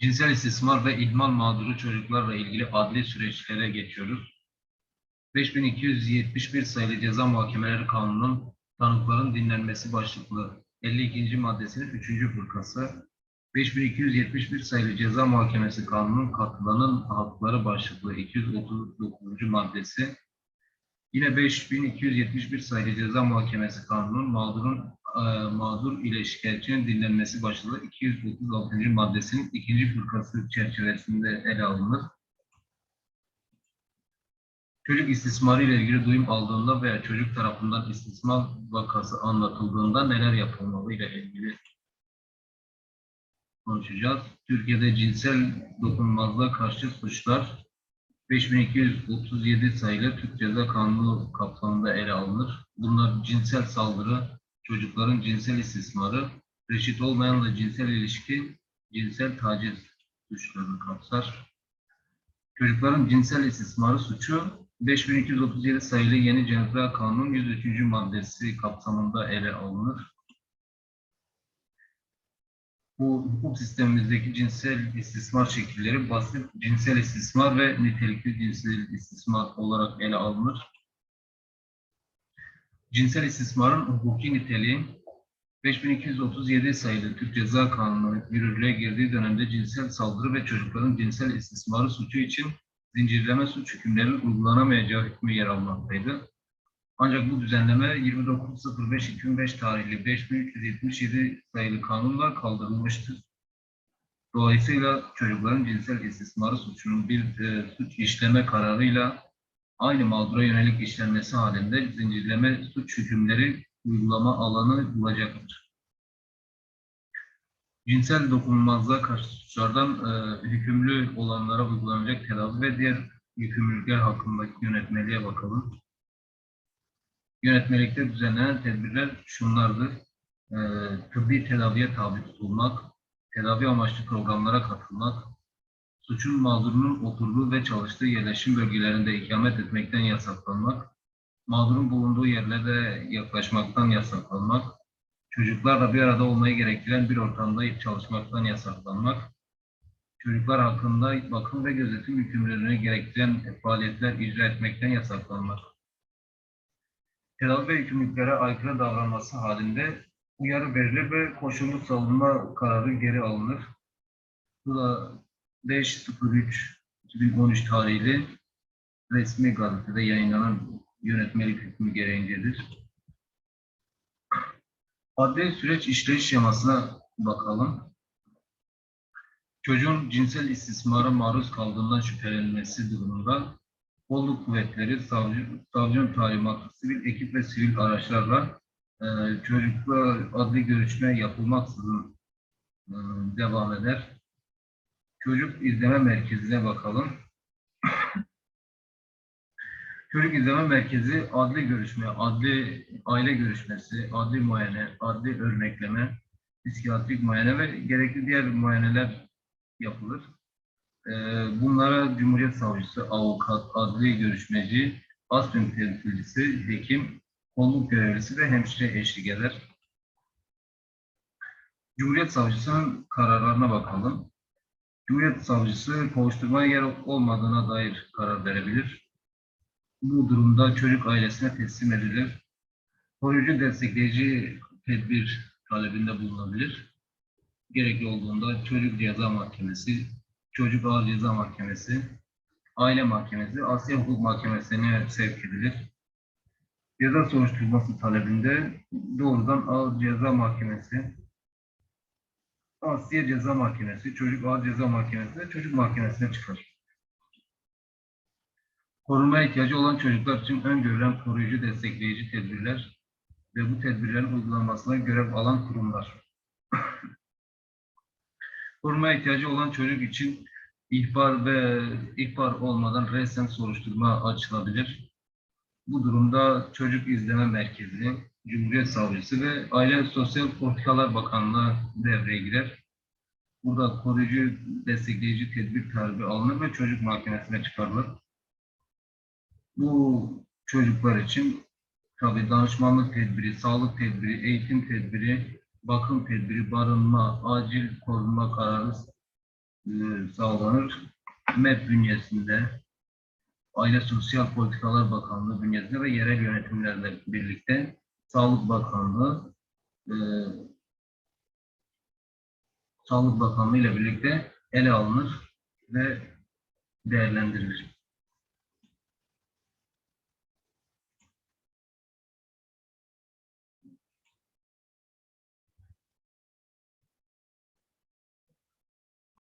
Cinsel istismar ve ihmal mağduru çocuklarla ilgili adli süreçlere geçiyoruz. 5271 sayılı Ceza Muhakemeleri Kanunu'nun tanıkların dinlenmesi başlıklı 52. maddesinin 3. fırkası, 5271 sayılı Ceza Muhakemesi Kanunu'nun katılanın hakları başlıklı 239. maddesi, yine 5271 sayılı Ceza Muhakemesi Kanunu'nun mağdurun e, mağdur ile şikayetçinin dinlenmesi başlıklı 236. maddesinin ikinci fırkası çerçevesinde ele alınır. Çocuk istismarı ile ilgili duyum aldığında veya çocuk tarafından istismar vakası anlatıldığında neler yapılmalı ile ilgili konuşacağız. Türkiye'de cinsel dokunulmazlığa karşı suçlar 5237 sayılı Türk Ceza Kanunu kapsamında ele alınır. Bunlar cinsel saldırı, çocukların cinsel istismarı, reşit olmayanla cinsel ilişki, cinsel taciz suçlarını kapsar. Çocukların cinsel istismarı suçu 5237 sayılı Yeni Ceza Kanunu 103. maddesi kapsamında ele alınır. Bu hukuk sistemimizdeki cinsel istismar şekilleri basit cinsel istismar ve nitelikli cinsel istismar olarak ele alınır. Cinsel istismarın hukuki niteliği 5237 sayılı Türk Ceza Kanunu yürürlüğe girdiği dönemde cinsel saldırı ve çocukların cinsel istismarı suçu için zincirleme suç hükümleri uygulanamayacağı hükmü yer almaktaydı. Ancak bu düzenleme 29.05.2005 tarihli 5377 sayılı kanunla kaldırılmıştır. Dolayısıyla çocukların cinsel istismarı suçunun bir e, suç işleme kararıyla aynı mağdura yönelik işlenmesi halinde zincirleme suç hükümleri uygulama alanı bulacaktır. Cinsel dokunulmazlığa karşı suçlardan e, hükümlü olanlara uygulanacak tedavi ve diğer yükümlülükler hakkındaki yönetmeliğe bakalım. Yönetmelikte düzenlenen tedbirler şunlardır. E, tıbbi tedaviye tabi tutulmak, tedavi amaçlı programlara katılmak, suçun mağdurunun oturduğu ve çalıştığı yerleşim bölgelerinde ikamet etmekten yasaklanmak, mağdurun bulunduğu yerlere yaklaşmaktan yasaklanmak, çocuklarla bir arada olmayı gerektiren bir ortamda çalışmaktan yasaklanmak, çocuklar hakkında bakım ve gözetim yükümlülüğünü gerektiren faaliyetler icra etmekten yasaklanmak. Tedavi yükümlülüklere aykırı davranması halinde uyarı verilir ve koşullu savunma kararı geri alınır. Bu da 5.03.2013 tarihli resmi gazetede yayınlanan yönetmelik hükmü gereğincedir. Adli süreç işleyiş şemasına bakalım. Çocuğun cinsel istismara maruz kaldığından şüphelenmesi durumunda kolluk kuvvetleri, savcı, savcının talimatı, sivil ekip ve sivil araçlarla e, çocukla adli görüşme yapılmaksızın e, devam eder. Çocuk izleme merkezine bakalım. Çocuk izleme merkezi adli görüşme, adli aile görüşmesi, adli muayene, adli örnekleme, psikiyatrik muayene ve gerekli diğer muayeneler yapılır. Ee, bunlara Cumhuriyet Savcısı, avukat, adli görüşmeci, asbin temsilcisi, hekim, kolluk görevlisi ve hemşire eşlik eder. Cumhuriyet Savcısının kararlarına bakalım. Cumhuriyet Savcısı kovuşturmaya yer olmadığına dair karar verebilir. Bu durumda çocuk ailesine teslim edilir. Koruyucu destekleyici tedbir talebinde bulunabilir. Gerekli olduğunda çocuk ceza mahkemesi, çocuk ağır ceza mahkemesi, aile mahkemesi, Asya Hukuk Mahkemesi'ne sevk edilir. Ceza soruşturması talebinde doğrudan ağır ceza mahkemesi, Asya Ceza Mahkemesi, Çocuk Ağır Ceza Mahkemesi Çocuk Mahkemesi'ne çıkar. Korunmaya ihtiyacı olan çocuklar için öngörülen koruyucu destekleyici tedbirler ve bu tedbirlerin uygulanmasına görev alan kurumlar. Korunmaya ihtiyacı olan çocuk için ihbar ve ihbar olmadan resen soruşturma açılabilir. Bu durumda Çocuk İzleme Merkezi, Cumhuriyet Savcısı ve Aile Sosyal Politikalar Bakanlığı devreye girer. Burada koruyucu destekleyici tedbir talebi alınır ve çocuk mahkemesine çıkarılır. Bu çocuklar için tabi danışmanlık tedbiri, sağlık tedbiri, eğitim tedbiri, bakım tedbiri, barınma, acil korunma kararı e, sağlanır. MEP bünyesinde Aile Sosyal Politikalar Bakanlığı bünyesinde ve yerel yönetimlerle birlikte Sağlık Bakanlığı e, Sağlık Bakanlığı ile birlikte ele alınır ve değerlendirilir.